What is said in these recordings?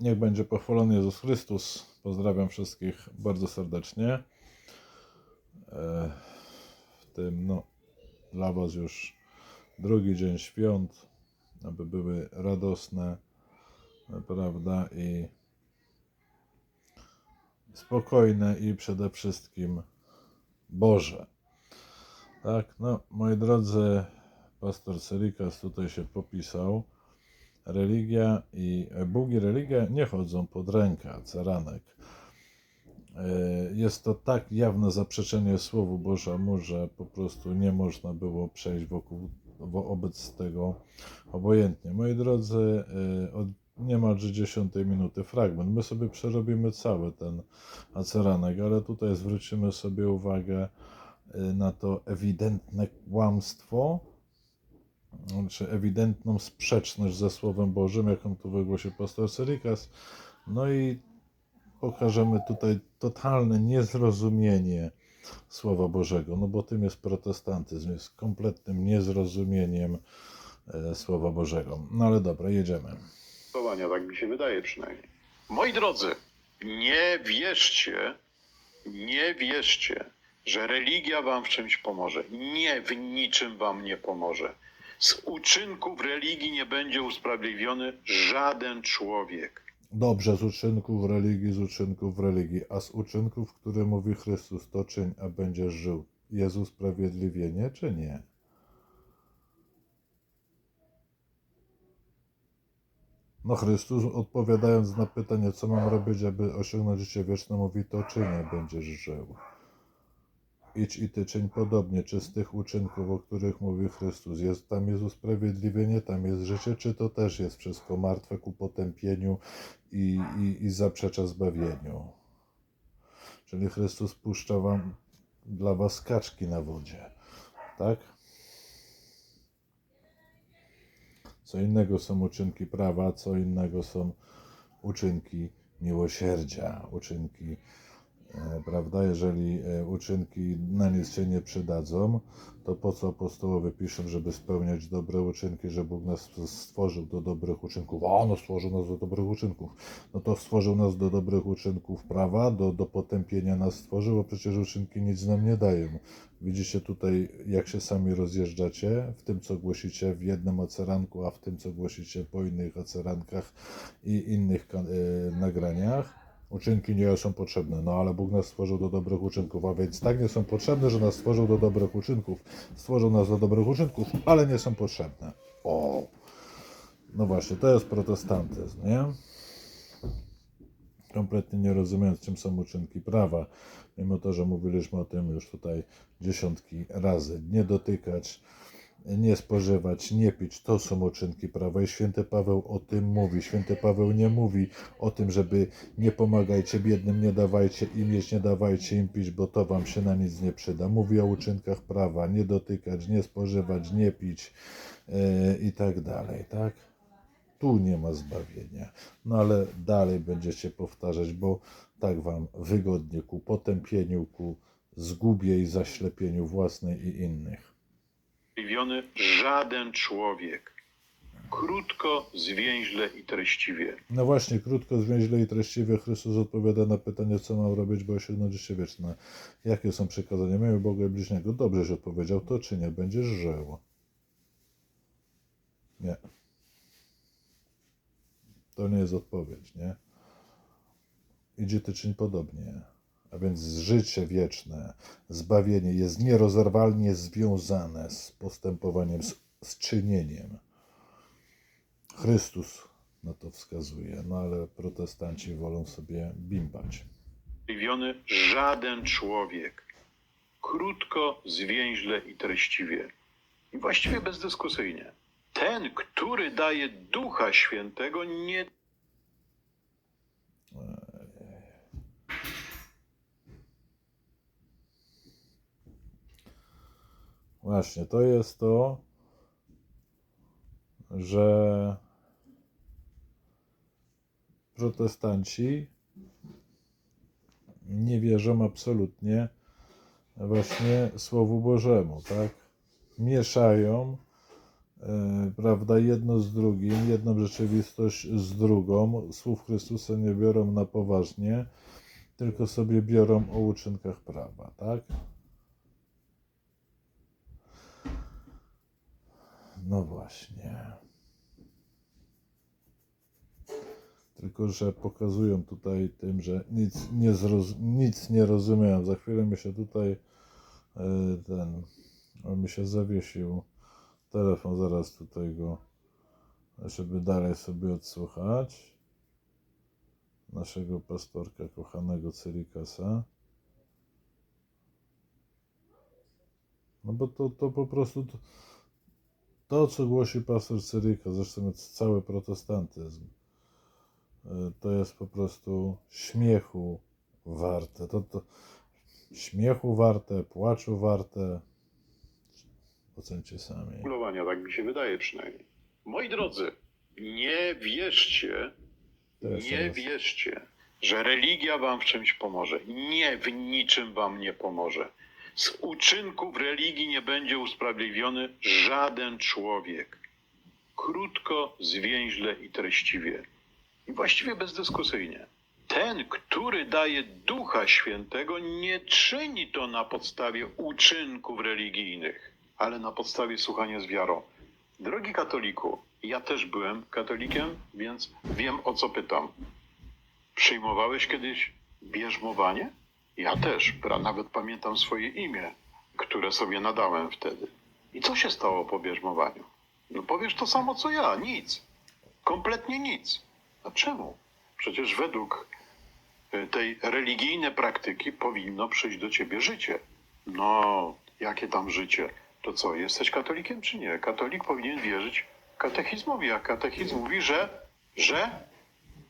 Niech będzie pochwalony Jezus Chrystus. Pozdrawiam wszystkich bardzo serdecznie. E, W tym, no, dla Was już drugi dzień świąt, aby były radosne, prawda, i spokojne i przede wszystkim Boże. Tak, no, moi drodzy, pastor Celikas tutaj się popisał. Religia i Bóg i religia nie chodzą pod rękę, ceranek. E, Jest to tak jawne zaprzeczenie Słowu Bożemu, że po prostu nie można było przejść wokół, wobec tego obojętnie. Moi drodzy, e, od niemalże 10 minuty fragment. My sobie przerobimy cały ten aceranek, ale tutaj zwrócimy sobie uwagę e, na to ewidentne kłamstwo, czy ewidentną sprzeczność ze Słowem Bożym, jaką tu wygłosił pastor Cerikas. No i pokażemy tutaj totalne niezrozumienie Słowa Bożego, no bo tym jest protestantyzm, jest kompletnym niezrozumieniem e, Słowa Bożego. No ale dobra, jedziemy. Tak mi się wydaje przynajmniej. Moi drodzy, nie wierzcie, nie wierzcie, że religia wam w czymś pomoże. Nie, w niczym wam nie pomoże. Z uczynków religii nie będzie usprawiedliwiony żaden człowiek. Dobrze, z uczynków religii, z uczynków religii, a z uczynków, które mówi Chrystus, to czyń, a będziesz żył. Jest usprawiedliwienie, czy nie? No Chrystus odpowiadając na pytanie, co mam robić, aby osiągnąć życie wieczne, mówi to czyń, a będziesz żył. Idź i ty czyń podobnie, czy z tych uczynków, o których mówi Chrystus, jest, tam jest usprawiedliwienie, tam jest życie, czy to też jest wszystko martwe ku potępieniu i, i, i zaprzecza zbawieniu. Czyli Chrystus puszcza wam dla was kaczki na wodzie, tak? Co innego są uczynki prawa, co innego są uczynki miłosierdzia, uczynki prawda? Jeżeli e, uczynki na nic się nie przydadzą, to po co apostołowie piszą, żeby spełniać dobre uczynki, że Bóg nas stworzył do dobrych uczynków? A on stworzył nas do dobrych uczynków. No to stworzył nas do dobrych uczynków prawa, do, do potępienia nas stworzył, a przecież uczynki nic nam nie dają. Widzicie tutaj, jak się sami rozjeżdżacie w tym, co głosicie w jednym oceranku, a w tym, co głosicie po innych ocerankach i innych e, nagraniach. Uczynki nie są potrzebne, no ale Bóg nas stworzył do dobrych uczynków, a więc tak nie są potrzebne, że nas stworzył do dobrych uczynków. Stworzył nas do dobrych uczynków, ale nie są potrzebne. O! No właśnie, to jest protestantyzm, nie? Kompletnie nie rozumiejąc, czym są uczynki prawa, mimo to, że mówiliśmy o tym już tutaj dziesiątki razy. Nie dotykać, nie spożywać, nie pić, to są uczynki prawa i święty Paweł o tym mówi. Święty Paweł nie mówi o tym, żeby nie pomagajcie biednym, nie dawajcie im jeść, nie dawajcie im pić, bo to wam się na nic nie przyda. Mówi o uczynkach prawa, nie dotykać, nie spożywać, nie pić yy, i tak dalej, tak? Tu nie ma zbawienia. No ale dalej będziecie powtarzać, bo tak wam wygodnie ku potępieniu, ku zgubie i zaślepieniu własnej i innych. Usprawiedliwiony żaden człowiek. Krótko, zwięźle i treściwie. No właśnie, krótko, zwięźle i treściwie Chrystus odpowiada na pytanie, co mam robić, by osiągnąć życie wieczne. Jakie są przykazania? Miły Boga i bliźniego. Dobrze, że odpowiedział to, czy nie? Będziesz żył. Nie. To nie jest odpowiedź, nie? Idzie ty czyń podobnie. A więc życie wieczne, zbawienie jest nierozerwalnie związane z postępowaniem, z, z czynieniem. Chrystus na to wskazuje, no ale protestanci wolą sobie bimbać. Usprawiedliwiony żaden człowiek. Krótko, zwięźle i treściwie. I właściwie bezdyskusyjnie. Ten, który daje Ducha Świętego, nie Właśnie, to jest to, że protestanci nie wierzą absolutnie właśnie Słowu Bożemu, tak? Mieszają e, prawda, jedno z drugim, jedną rzeczywistość z drugą. Słów Chrystusa nie biorą na poważnie, tylko sobie biorą o uczynkach prawa, tak? No właśnie. Tylko, że pokazują tutaj tym, że nic nie, zroz- nic nie rozumieją. Za chwilę mi się tutaj e, ten, mi się zawiesił telefon, zaraz tutaj go, żeby dalej sobie odsłuchać naszego pastorka kochanego Cyrikasa. No bo to, to po prostu to, to, co głosi pastor Cyryka, zresztą cały protestantyzm, y, to jest po prostu śmiechu warte. To, to śmiechu warte, płaczu warte. Ocencie sami. manipulowania, tak mi się wydaje przynajmniej. Moi drodzy, nie wierzcie, nie wierzcie, że religia wam w czymś pomoże. Nie, w niczym wam nie pomoże. Z uczynków religii nie będzie usprawiedliwiony żaden człowiek. Krótko, zwięźle i treściwie. I właściwie bezdyskusyjnie. Ten, który daje Ducha Świętego, nie czyni to na podstawie uczynków religijnych, ale na podstawie słuchania z wiarą. Drogi katoliku, ja też byłem katolikiem, więc wiem o co pytam. Przyjmowałeś kiedyś bierzmowanie? Ja też, pra- nawet pamiętam swoje imię, które sobie nadałem wtedy. I co się stało po bierzmowaniu? No powiesz to samo co ja, nic. Kompletnie nic. A czemu? Przecież według y, tej religijnej praktyki powinno przyjść do ciebie życie. No, jakie tam życie? To co, jesteś katolikiem czy nie? Katolik powinien wierzyć katechizmowi, a katechizm mówi, że, że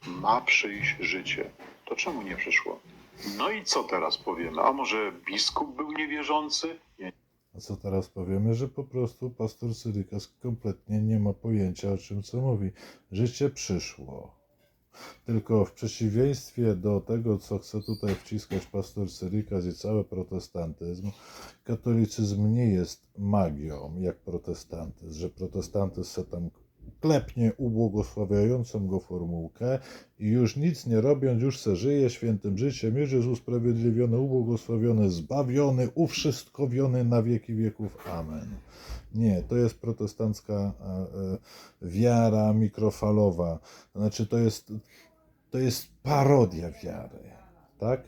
ma przyjść życie. To czemu nie przyszło? No i co teraz powiemy? A może biskup był niewierzący? Nie, A co teraz powiemy, że po prostu pastor Cyrykas kompletnie nie ma pojęcia o czym co mówi. Życie przyszło. Tylko w przeciwieństwie do tego, co chce tutaj wciskać pastor Cyrykas i cały protestantyzm, katolicyzm nie jest magią jak protestantyzm, że protestantyzm se tam klepnie ubłogosławiającą go formułkę i już nic nie robiąc, już se żyje świętym życiem, już jest usprawiedliwiony, ubłogosławiony, zbawiony, uwszystkowiony na wieki wieków. Amen. Nie, to jest protestancka e, e, wiara mikrofalowa. Znaczy to jest, to jest parodia wiary, tak?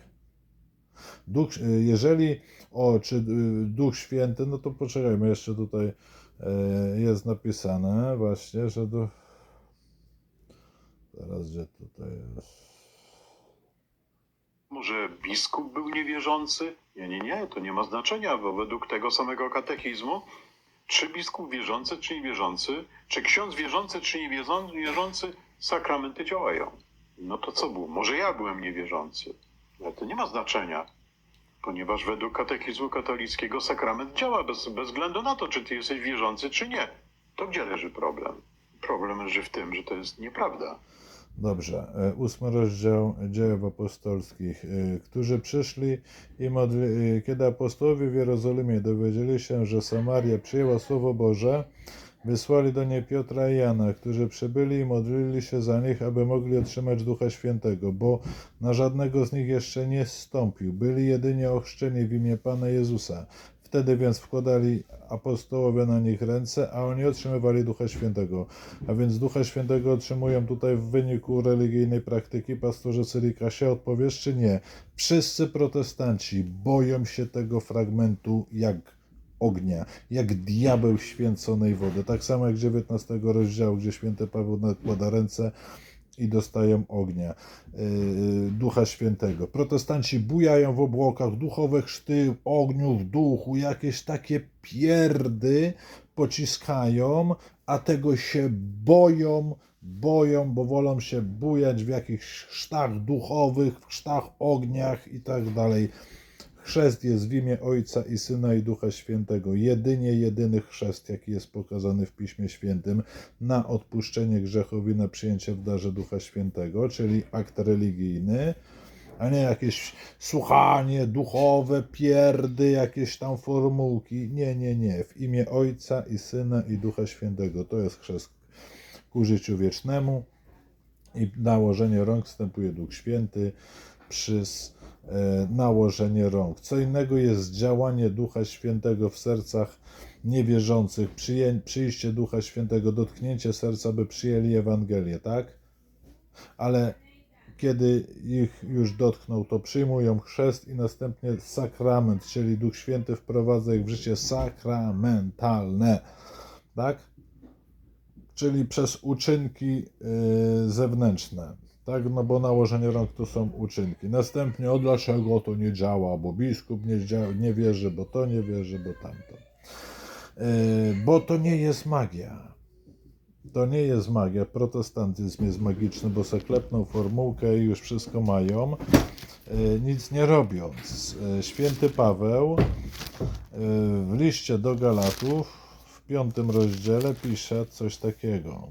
Duch, e, jeżeli, o, czy Duch Święty, no to poczekajmy, jeszcze tutaj jest napisane właśnie, że do... Teraz gdzie tutaj jest? Może biskup był niewierzący? Nie, nie, nie, to nie ma znaczenia, bo według tego samego katechizmu, czy biskup wierzący, czy niewierzący, czy ksiądz wierzący, czy niewierzący, sakramenty działają. No to co było? Może ja byłem niewierzący, ale to nie ma znaczenia, ponieważ według katechizmu katolickiego sakrament działa bez, bez względu na to, czy ty jesteś wierzący, czy nie. To gdzie leży problem? Problem leży w tym, że to jest nieprawda. Dobrze, e, ósmy rozdział dziejów apostolskich. e, Którzy przyszli i modli, e, kiedy apostołowie w Jerozolimie dowiedzieli się, że Samaria przyjęła Słowo Boże, wysłali do niej Piotra i Jana, którzy przybyli i modlili się za nich, aby mogli otrzymać Ducha Świętego, bo na żadnego z nich jeszcze nie zstąpił. Byli jedynie ochrzczeni w imię Pana Jezusa. Wtedy więc wkładali apostołowie na nich ręce, a oni otrzymywali Ducha Świętego. A więc Ducha Świętego otrzymują tutaj w wyniku religijnej praktyki. Pastorze Cyrikasie, odpowiesz czy nie? Wszyscy protestanci boją się tego fragmentu jak ognia, jak diabeł święconej wody. Tak samo jak 19 rozdziału, gdzie święty Paweł nakłada ręce i dostają ognia, yy, Ducha Świętego. Protestanci bujają w obłokach, duchowe chrzty, ogniu w duchu, jakieś takie pierdy pociskają, a tego się boją, boją, bo wolą się bujać w jakichś chrztach duchowych, w chrztach ogniach i tak dalej. Chrzest jest w imię Ojca i Syna i Ducha Świętego. Jedynie jedyny chrzest, jaki jest pokazany w Piśmie Świętym na odpuszczenie grzechów i na przyjęcie w darze Ducha Świętego, czyli akt religijny. a nie jakieś słuchanie duchowe, pierdy, jakieś tam formułki. Nie, nie, nie. W imię Ojca i Syna i Ducha Świętego. To jest chrzest ku życiu wiecznemu i nałożenie rąk wstępuje Duch Święty przez nałożenie rąk. Co innego jest działanie Ducha Świętego w sercach niewierzących, przyjście Ducha Świętego, dotknięcie serca, by przyjęli Ewangelię, tak? Ale kiedy ich już dotknął, to przyjmują chrzest i następnie sakrament, czyli Duch Święty wprowadza ich w życie sakramentalne, tak? Czyli przez uczynki y, zewnętrzne, tak? No bo nałożenie rąk to są uczynki. Następnie, o dlaczego to nie działa, bo biskup nie, nie wierzy, bo to nie wierzy, bo tamto. Y, bo to nie jest magia. To nie jest magia. Protestantyzm jest magiczny, bo se klepną formułkę i już wszystko mają, y, nic nie robiąc. Y, Święty Paweł w liście do Galatów w piątym rozdziale pisze coś takiego.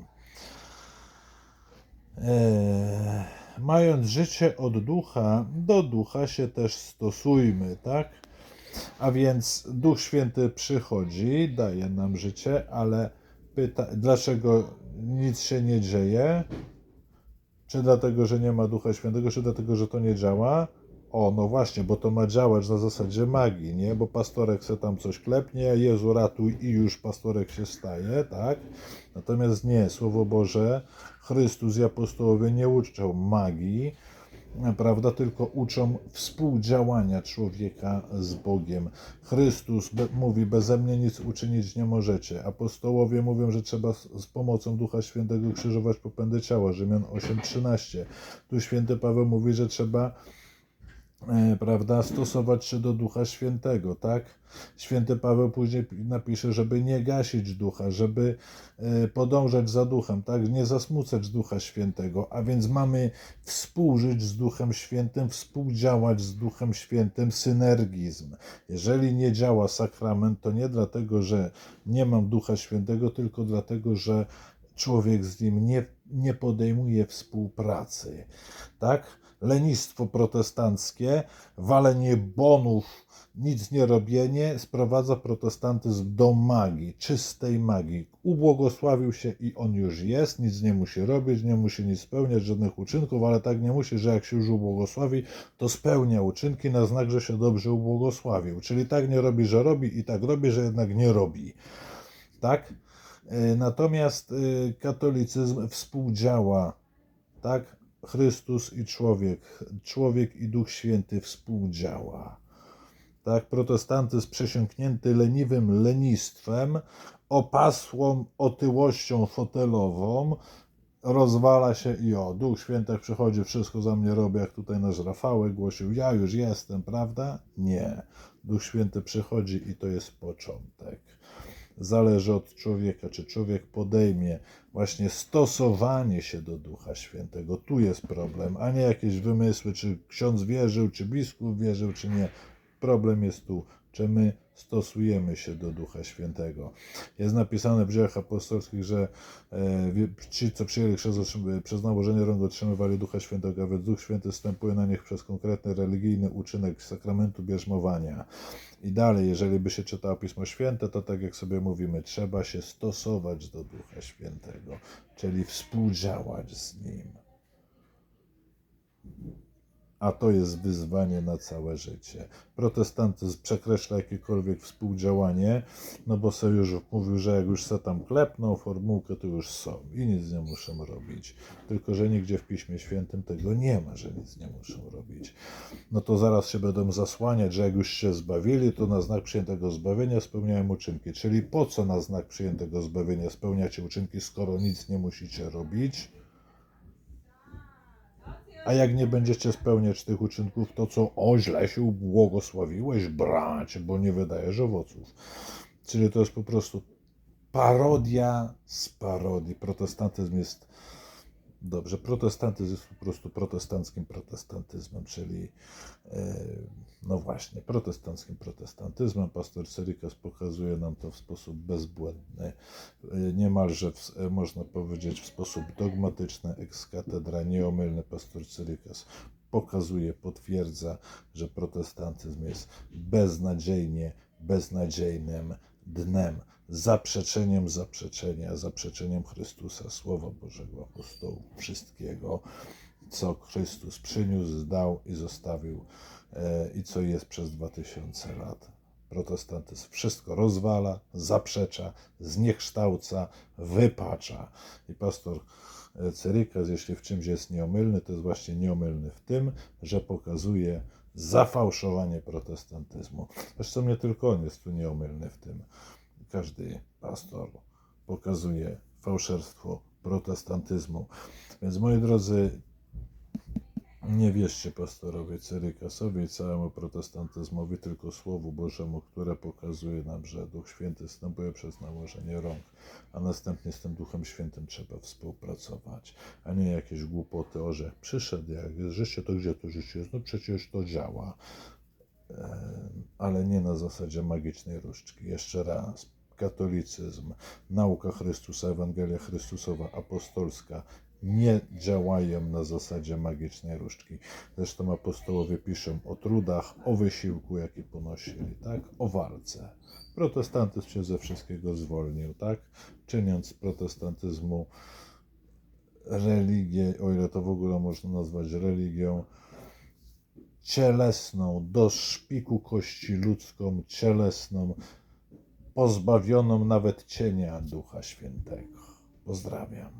E, mając życie od ducha, do ducha się też stosujmy, tak? A więc Duch Święty przychodzi, daje nam życie, ale pyta, dlaczego nic się nie dzieje? Czy dlatego, że nie ma Ducha Świętego, czy dlatego, że to nie działa? O, no właśnie, bo to ma działać na zasadzie magii, nie? Bo pastorek se tam coś klepnie, Jezu ratuj i już pastorek się staje, tak? Natomiast nie, Słowo Boże, Chrystus i apostołowie nie uczą magii, prawda, tylko uczą współdziałania człowieka z Bogiem. Chrystus be, mówi, beze mnie nic uczynić nie możecie. Apostołowie mówią, że trzeba z, z pomocą Ducha Świętego krzyżować popędy ciała, Rzymian 8:13. Tu święty Paweł mówi, że trzeba prawda, stosować się do Ducha Świętego, tak? Święty Paweł później pi- napisze, żeby nie gasić ducha, żeby e, podążać za duchem, tak? Nie zasmucać Ducha Świętego, a więc mamy współżyć z Duchem Świętym, współdziałać z Duchem Świętym, synergizm. Jeżeli nie działa sakrament, to nie dlatego, że nie mam Ducha Świętego, tylko dlatego, że człowiek z nim nie, nie podejmuje współpracy. Tak? Lenistwo protestanckie, walenie bonów, nic nie robienie sprowadza protestantyzm do magii, czystej magii. Ubłogosławił się i on już jest, nic nie musi robić, nie musi nic spełniać, żadnych uczynków, ale tak nie musi, że jak się już ubłogosławi, to spełnia uczynki na znak, że się dobrze ubłogosławił. Czyli tak nie robi, że robi i tak robi, że jednak nie robi. Tak? E, Natomiast e, katolicyzm współdziała, tak? Chrystus i człowiek, człowiek i Duch Święty współdziała. Tak, protestantyzm przesiąknięty leniwym lenistwem, opasłą otyłością fotelową, rozwala się i o, Duch Święty przychodzi, wszystko za mnie robi, jak tutaj nasz Rafałek głosił, ja już jestem, prawda? Nie. Duch Święty przychodzi i to jest początek zależy od człowieka, czy człowiek podejmie właśnie stosowanie się do Ducha Świętego. Tu jest problem, a nie jakieś wymysły, czy ksiądz wierzył, czy biskup wierzył, czy nie. Problem jest tu, czy my stosujemy się do Ducha Świętego. Jest napisane w dziejach apostolskich, że e, ci, co przyjęli chrzest przez nałożenie rąk, otrzymywali Ducha Świętego, a więc Duch Święty wstępuje na nich przez konkretny religijny uczynek sakramentu bierzmowania. I dalej, jeżeli by się czytało Pismo Święte, to tak jak sobie mówimy, trzeba się stosować do Ducha Świętego, czyli współdziałać z Nim. A to jest wyzwanie na całe życie. Protestantyzm przekreśla jakiekolwiek współdziałanie, no bo już mówił, że jak już se tam klepną formułkę, to już są i nic nie muszą robić. Tylko, że nigdzie w Piśmie Świętym tego nie ma, że nic nie muszą robić no to zaraz się będą zasłaniać, że jak już się zbawili, to na znak przyjętego zbawienia spełniają uczynki. Czyli po co na znak przyjętego zbawienia spełniacie uczynki, skoro nic nie musicie robić? A jak nie będziecie spełniać tych uczynków, to co? O, źle się ubłogosławiłeś, bracie, bo nie wydajesz owoców. Czyli to jest po prostu parodia z parodii. Protestantyzm jest Dobrze, protestantyzm jest po prostu protestanckim protestantyzmem, czyli e, no właśnie, protestanckim protestantyzmem. Pastor Cerykas pokazuje nam to w sposób bezbłędny, e, niemalże w, e, można powiedzieć w sposób dogmatyczny, ex cathedra, nieomylny pastor Cerykas pokazuje, potwierdza, że protestantyzm jest beznadziejnie, beznadziejnym dnem, zaprzeczeniem zaprzeczenia, zaprzeczeniem Chrystusa, Słowa Bożego, apostołów, wszystkiego, co Chrystus przyniósł, zdał i zostawił e, i co jest przez 2000 lat. Protestantyzm wszystko rozwala, zaprzecza, zniekształca, wypacza. I pastor e, Cerykas, jeśli w czymś jest nieomylny, to jest właśnie nieomylny w tym, że pokazuje zafałszowanie protestantyzmu. Zresztą nie tylko on jest tu nieomylny w tym. Każdy pastor pokazuje fałszerstwo protestantyzmu. Więc moi drodzy, nie wierzcie pastorowi Cerykasowi i całemu protestantyzmowi, tylko Słowu Bożemu, które pokazuje nam, że Duch Święty wstępuje przez nałożenie rąk, a następnie z tym Duchem Świętym trzeba współpracować, a nie jakieś głupoty o, że przyszedł, jak życie, to gdzie to życie jest? No przecież to działa, ale nie na zasadzie magicznej różdżki. Jeszcze raz, katolicyzm, nauka Chrystusa, Ewangelia Chrystusowa, apostolska nie działają na zasadzie magicznej różdżki. Zresztą apostołowie piszą o trudach, o wysiłku, jaki ponosili, tak? O walce. Protestantyzm się ze wszystkiego zwolnił, tak? Czyniąc z protestantyzmu religię, o ile to w ogóle można nazwać religią, cielesną, do szpiku kości ludzką, cielesną, pozbawioną nawet cienia Ducha Świętego. Pozdrawiam.